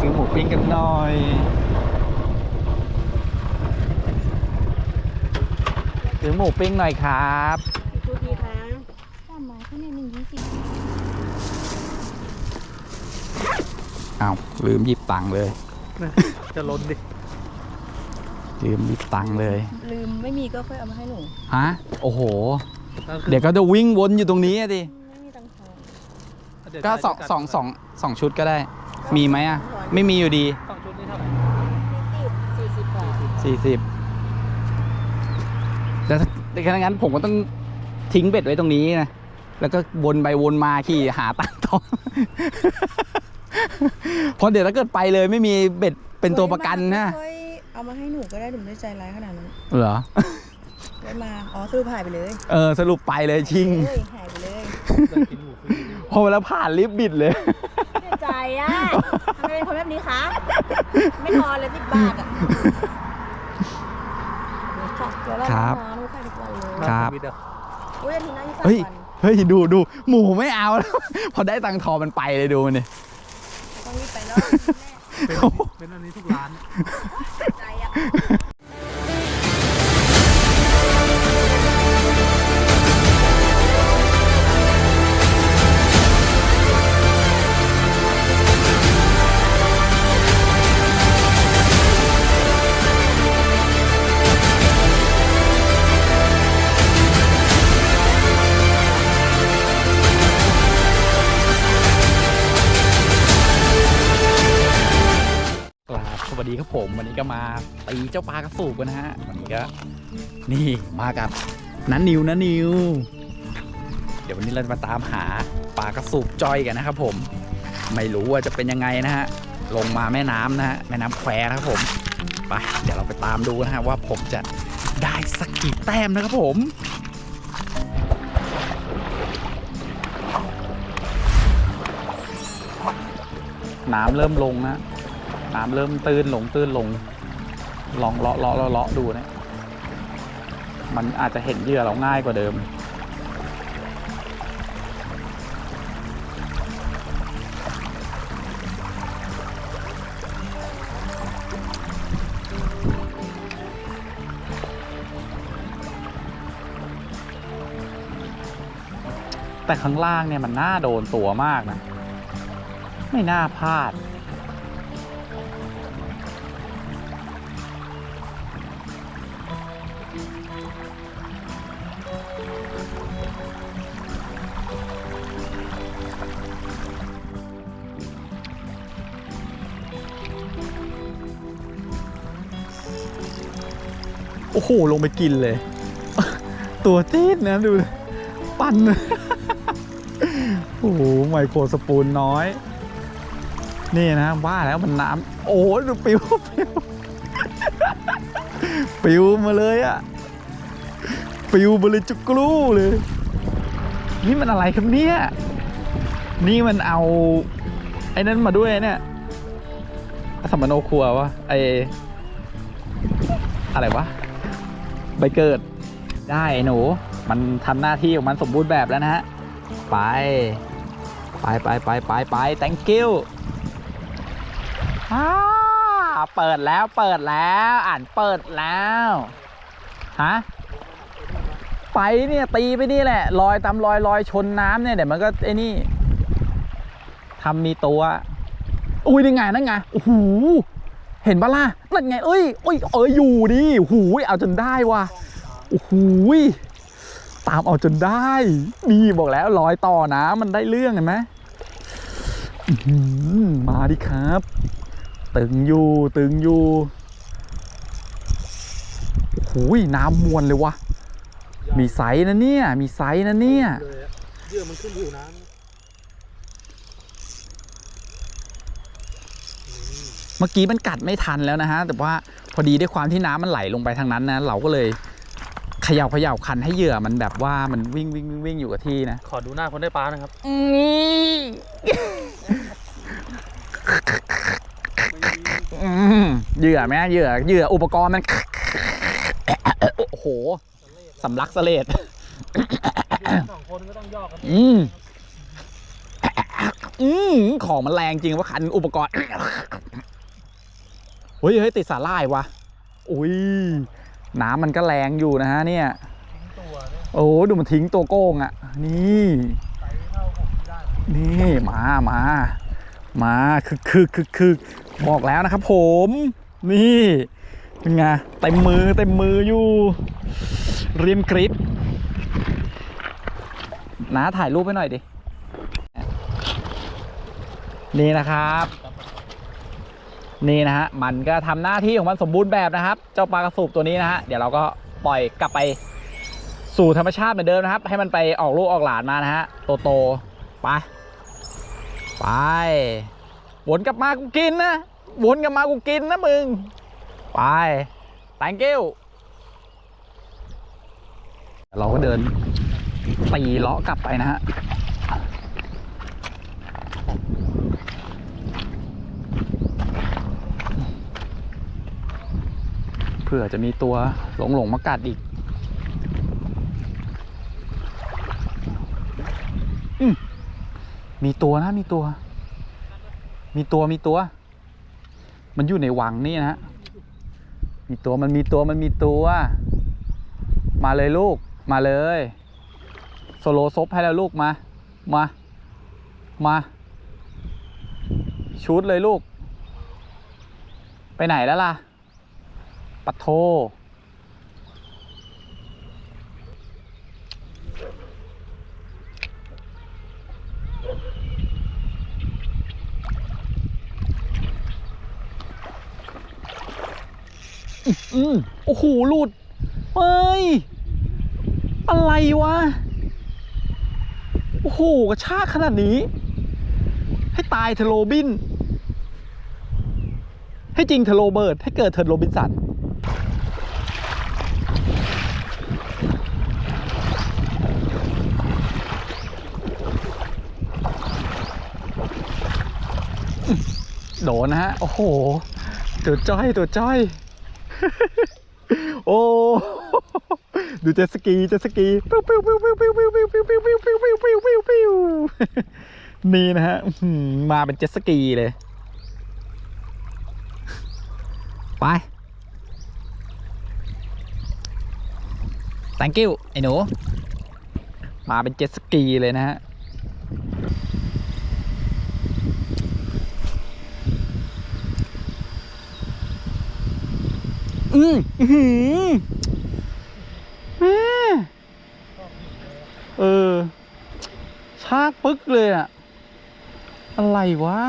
ซื้อหมูปิ้งกันหน่อยซื้อหมูปิ้งหน่อยครับชุดดีคะสามไม้ข้างในหนึ่งยี่สิบอ้าวลืมหยิบตังค์เลย จะล้นดิ ลืมหยิบตังค์เลย ลืมไม่มีก็ค่อยเอามาให้หนูฮะ โอ้โห เดี๋ยวก็จะวิ่งวนอยู่ตรงนี้อะดิ ไม่มีตังค์ทอนก็สองสองสองสองชุดก็ได้ มีไหมอะ ไม่มีอยู่ดีสองชุดนี้เท่าไหร่สี่สิบบาทสี่สิบแต่ถ้าถ้างั้นผมก็ต้องทิ้งเบ็ดไว้ตรงนี้นะ แล้วก็วนไปวนมาขี่หาตังค์ต่อ เพราะเดี๋ยวถ้าเกิดไปเลยไม่มีเบ็ดเป็นตัวประกันนะค่อยเอามาให้หนูก็ได้หนูไม่ได้ใจร้ายขนาดนั้นเหรอไว้มา อ๋อสรุปหายไปเลย เออ สรุปไปเลยชิงเฮ้ยหายไปเลยได้กินหมูฟรีพอเวลาผ่านลิฟต์บิดเลยเสียใจอะทำไมเป็ นคนแบบนี้คะ ไม่ทอนเลยสิบบาทอะเดี๋ยวเราครับทำน้ำลูกไข่ทุกวันเลยครับมีเด้ออุ้ยอาทิตย์หน้าที่สามเฮ้ย วันเฮ้ย ดูดูหมูไม่เอาแล้ว พอได้ตังค์ทอมันไปเลยดูมันดิต้องรีบไปแล้วแม่เป็นเป็นอันนี้ทุกร้านเสียใจอะ ดีครับผมวันนี้ก็มาตีเจ้าปลากระสูบกันนะฮะวันนี้ก็นี่มากับนันนิวนันนิว เดี๋ยววันนี้เราจะมาตามหาปลากระสูบจอยกันนะครับผม ไม่รู้ว่าจะเป็นยังไงนะฮะลงมาแม่น้ำนะฮะแม่น้ำแควนะครับผมไปเดี๋ยวเราไปตามดูนะฮะว่าผมจะได้สักกี่แต้มนะครับผมน้ำเริ่มลงนะ น้ำเริ่มตื้นลงตื้นลง ลองเลาะเลาะเลาะเลาะดูนะ มันอาจจะเห็นเหยื่อเราง่ายกว่าเดิม แต่ข้างล่างเนี่ยมันน่าโดนตัวมากนะ ไม่น่าพลาด โอ้โห ลงไปกินเลย ตัวจี๊ดนะ ดู ปั่น โอ้โห ไมโครสปูนน้อย นี่นะว่าแล้วมันน้ำ โอ้ดูปิวปิวปิวมาเลยอะปิวมาเลยจุกรูเลย นี่มันอะไรครับเนี่ย นี่มันเอา ไอ้นั้นมาด้วยเนี่ย สัมมโนครัววะไออะไรวะใบเกิดได้ไอหนู มันทำหน้าที่ของมันสมบูรณ์แบบแล้วนะฮะ ไป ไปไปไปไปไป thank you อ่าเปิดแล้วเปิดแล้ว อ่านเปิดแล้วฮะไปเนี่ยตีไปนี่แหละลอยตามลอยลอยชนน้ำเนี่ยเดี๋ยวมันก็ไอ้นี่ทำมีตัว อุ้ยนี่ไงนั่นไงโอ้โหเห็นปะล่ะนั่นไง เอ้ยเอ้ยเอ้ยอยู่ดิโอ้โหเอาจนได้ว่ะโอ้โหตามเอาจนได้นี่บอกแล้วลอยต่อนะมันได้เรื่องเห็นไหมมาดิครับ ตึงอยู่ตึงอยู่โอ้โหน้ำมวนเลยวะมีไซส์นะเนี่ย มีไซส์นะเนี่ยเยื่อมันขึ้นผิวน้ำ เมื่อกี้มันกัดไม่ทันแล้วนะฮะแต่ว่าพอดีด้วยความที่น้ำมันไหลลงไปทางนั้นนะเราก็เลยเขย่าเขย่าคันให้เหยื่อมันแบบว่ามันวิ่งวิ่งวิ่งวิ่งอยู่กับที่นะขอดูหน้าคนได้ปลานะครับอืมเหยื่อไหมเหยื่อเหยื่ออุปกรณ์มันโอ้โหสำลักสะเลดสองคนก็ต้องย่อกันอืมอืมของมันแรงจริงว่าคันอุปกรณ์ เฮ้ยเฮ้ยติดสาล่ายวะอุ้ยน้ำมันก็แรงอยู่นะฮะเนี่ยทิ้งตัวเนี่ยโอ้ดูมันทิ้งตัวโก้งอะ่ะ นี่ไตเท่าผมที่ได้นี่มามามาคึกคึกคึกคึกบอกแล้วนะครับผม นี่เป็นไงเต็มมือเต็มมืออยู่ เรียมกริปน้าถ่ายรูปให้หน่อยดิ นี่นะครับ นี่นะฮะมันก็ทำหน้าที่ของมันสมบูรณ์แบบนะครับ เจ้าปลากระสูบตัวนี้นะฮะเดี๋ยวเราก็ปล่อยกลับไปสู่ธรรมชาติเหมือนเดิมนะครับ ให้มันไปออกลูกออกหลานมานะฮะโตโตไปไปวนกลับมากูกินนะวนกลับมากูกินนะมึงไป thank you เราก็เดินตีเลาะกลับไปนะฮะ ผื่อจะมีตัวหลงหลงๆมากัดอีกอืมมีตัวนะมีตัว มีตัวมีตัว มันอยู่ในวังนี่นะฮะมีตัวมันมีตัวมันมีตัว มาเลยลูกมาเลยโซโลซบให้แล้วลูกมา มา มา ชุดเลยลูก ไปไหนแล้วล่ะ ปัโทอืมโอ้โหหลุด เฮ้ย อะไรวะ โอ้โหกระชากขนาดนี้ ให้ตายเทอโรบิน ให้จริงเทอโรเบิร์ตให้เกิดเทอโรบินสัน โดนนะฮะ โอ้โห ตัวจ้อย ตัวจ้อย โอ้ ดูเจสกี เจสกีปิ้วปิ้วปิ้วปิ้วปิ้วปิ้วปิ้วปิ้วปิ้วปิ้วปิ้วปิ้วปิ้วปิ้วปิ้วนี่นะฮะ มาเป็นเจสกีเลย ไป thank you ไอ้หนู มาเป็นเจ็ตสกีเลยนะฮะ อืมอื้อหือแม่เออ ชากปึ๊กเลยอะอะไรวะ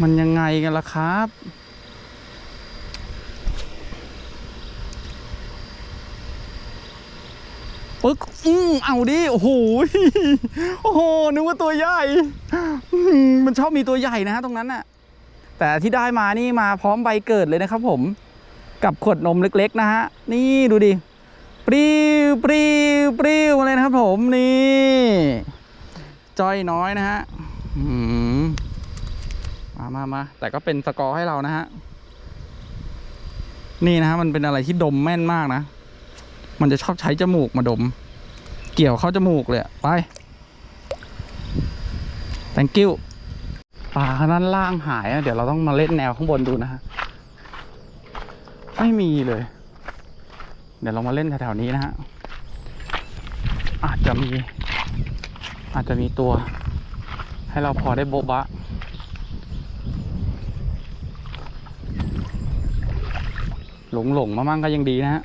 มันยังไงกันล่ะครับ ปึ๊กอืมเอาดิ โอ้โห โอ้โห นึกว่าตัวใหญ่ มันชอบมีตัวใหญ่นะฮะตรงนั้นน่ะ แต่ที่ได้มานี่มาพร้อมใบเกิดเลยนะครับผม กับขวดนมเล็กๆนะฮะ นี่ดูดิ ปริ้วปริ้วปริ้วเลยนะครับผมนี่ จอยน้อยนะฮะมามามาแต่ก็เป็นสกอร์ให้เรานะฮะ นี่นะฮะมันเป็นอะไรที่ดมแม่นมากนะ มันจะชอบใช้จมูกมาดม เกี่ยวเข้าจมูกเลยไป thank you ปลาข้างด้านล่างหายอะเดี๋ยวเราต้องมาเล่นแนวข้างบนดูนะฮะไม่มีเลย เดี๋ยวเรามาเล่นแถวๆนี้นะฮะอาจจะมี อาจจะมีตัว ให้เราพอได้โบบะหลงหลงๆมามั่งก็ยังดีนะฮะ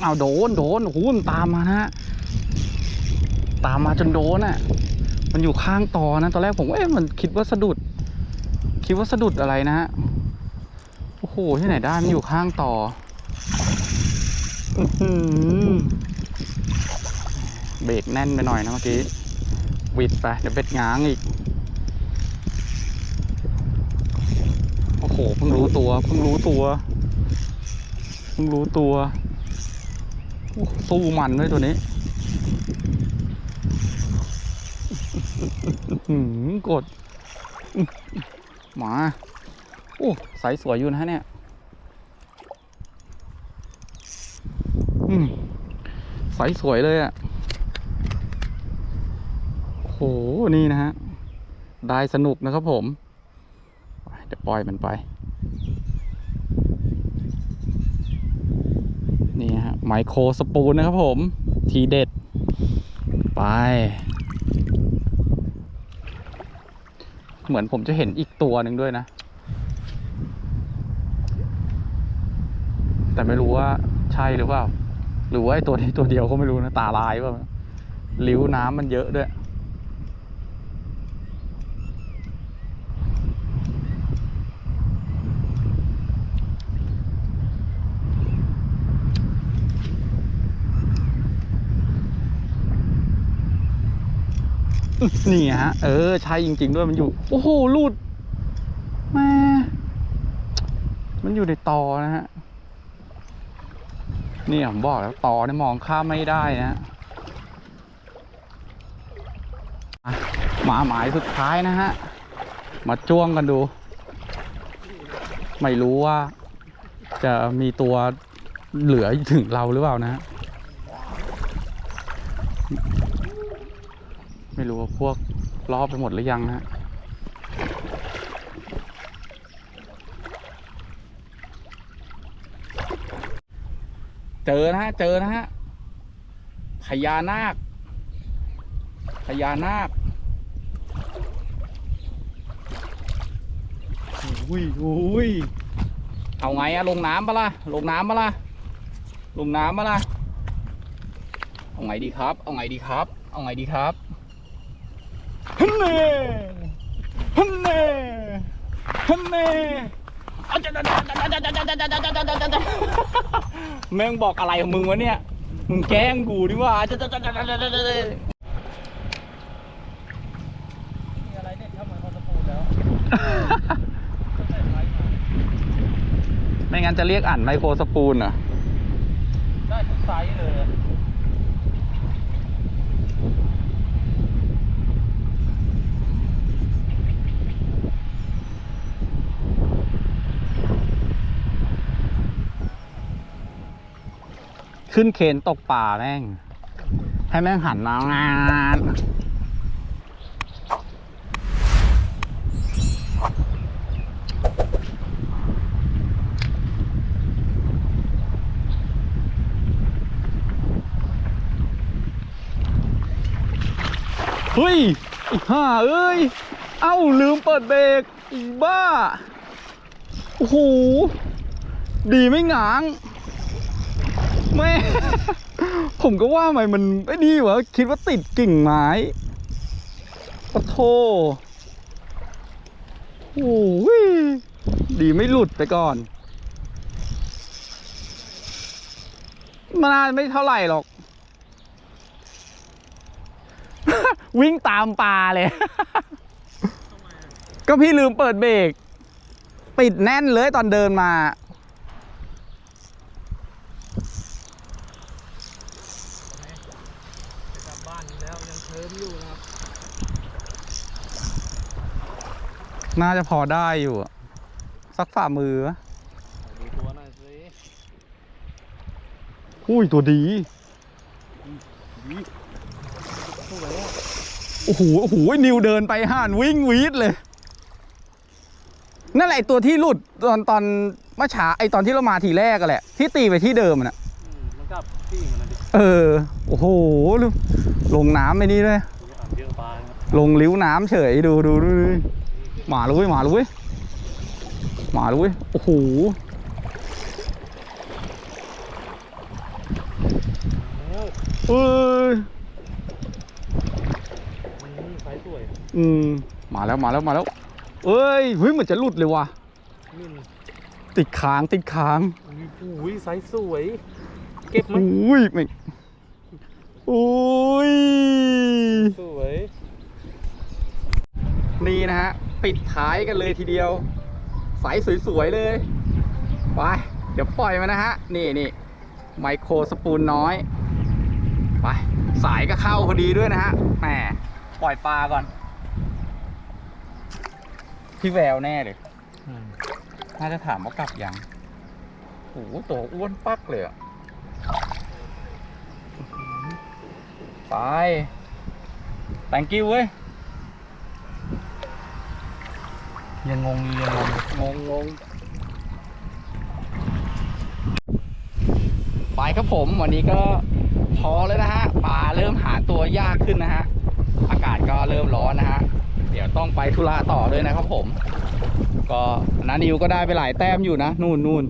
เอาโดนโดนโอ้โหมันตามมานะฮะตามมาจนโดนอะ มันอยู่ข้างต่อนะตอนแรกผมเอ๊ะมันคิดว่าสะดุด คิดว่าสะดุดอะไรนะฮะโอ้โหที่ไหนได้มันอยู่ข้างต่อเบรกแน่นไปหน่อยนะเมื่อกี้วิดไปเดี๋ยวเบ็ดง้างอีกโอ้โหเพิ่งรู้ตัวเพิ่งรู้ตัวเพิ่งรู้ตัว สู้มันด้วยตัวนี้หือกด หมา โอ้ใสสวยอยู่นะเนี่ยอืมใสสวยเลยอะ่ะโห นี่นะฮะ ได้สนุกนะครับผม เดี๋ยวปล่อยมันไป นี่ฮะ ไมโครสปูนนะครับผม ทีเด็ด ไป เหมือนผมจะเห็นอีกตัวหนึ่งด้วยนะ แต่ไม่รู้ว่าใช่หรือเปล่า หรือว่าไอ้ตัวนี้ตัวเดียวก็ไม่รู้นะ ตาลายเปล่าลิ้วน้ำมันเยอะด้วย นี่ฮะ เออ ใช่จริง ๆ ด้วยมันอยู่ โอ้โหลุดแม่มันอยู่ในตอนะฮะนี่ผมบอกแล้วตอเนี่ยมองข้ามไม่ได้นะฮะอะหมาหมายสุดท้ายนะฮะ มาจ้วงกันดู ไม่รู้ว่าจะมีตัวเหลือถึงเราหรือเปล่านะฮะ ไม่รู้ว่าพวกรอบไปหมดหรือยังนะฮะเจอนะฮะเจอนะฮะพญานาคพญานาคอุ้ยอุ้ยเอาไงอะลงน้ำปะล่ะลงน้ำปะล่ะลงน้ำปะล่ะเอาไงดีครับ เอาไงดีครับ เอาไงดีครับ ฮันเน่ฮันเน่ฮันเน่แม่งบอกอะไรของมึงวะเนี่ย มึงแกล้งกูดิว่ามีอะไรเนี่ยทำเหมือนคอนสปูนแล้วตั้งแต่ไลฟ์มาไม่งั้นจะเรียกอ่านไมโครสปูนเหรอะ ได้ทุกไซส์เลย ขึ้นเคนตกป่าแม่ง ให้แม่งหันมางานเฮ้ยห่าเอ้ย เอ้า ลืมเปิดเบรกอีบ้า โอ้โห ดีไม่หงาง แม่ ผมก็ว่าไมมันไอ้นี่วะคิดว่าติดกิ่งไม้ปะโทโอ้ยดีไม่หลุดไปก่อนมันาไม่เท่าไหร่หรอก วิ่งตามปลาเลย ก็พี่ลืมเปิดเบรกปิดแน่นเลยตอนเดินมา จะกลับบ้านอยู่แล้วยังเคิมอยู่นะครับ น่าจะพอได้อยู่อะสักฝ่ามือวะดูตัวหน่อยสิอุ้ยตัวดีสวยอะโอ้โหโอ้โหนิวเดินไปห่านวิ่งวีดเลย นั่นแหละไอ้ตัวที่หลุดตอนตอนเมื่อเช้าไอตอนที่เรามาทีแรกอะแหละ ที่ตีไปที่เดิมอะนะอืมมันกลับที่มันนะดิเออ โอ้โหลงน้ำไปนี่ด้วยดูอ่านเยอะปลานะลงลิ้วน้ำเฉยดูดูดูดูห มาลุยหมาลุยหมาลุยโอ้โหโอ้เอ้ยอืมไซส์สวยอืมมาแล้วมาแล้วมาแล้ว เอ้ยเฮ้ยเหมือนจะหลุดเลยว่ะนิ่มติดค้างติดค้างอุ้ยไซส์สวย เก็บไหมอุ้ยไม่อุ้ยสวย นี่นะฮะ ปิดท้ายกันเลยทีเดียวใสสวยๆเลย ไป เดี๋ยวปล่อยมันนะฮะ นี่นี่ไมโครสปูนน้อย ไป สายก็เข้าพอดีด้วยนะฮะ แหม ปล่อยปลาก่อน พี่แววแน่เลย น่าจะถามว่ากลับยังโอ้โหตัวอ้วนปักเลยอะไป thank you เว้ย ยังงงอยู่ยังงงงงงงไปครับผมวันนี้ก็พอแล้วนะฮะปลาเริ่มหาตัวยากขึ้นนะฮะอากาศก็เริ่มร้อนนะฮะเดี๋ยวต้องไปธุระต่อด้วยนะครับผม ก็นานิวก็ได้ไปหลายแต้มอยู่นะนู่นนู่น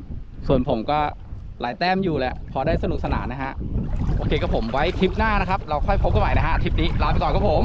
ส่วนผมก็หลายแต้มอยู่แหละ พอได้สนุกสนานนะฮะ โอเคครับผมไว้ทริปหน้านะครับ เราค่อยพบกันใหม่นะฮะทริปนี้ลาไปก่อนครับผม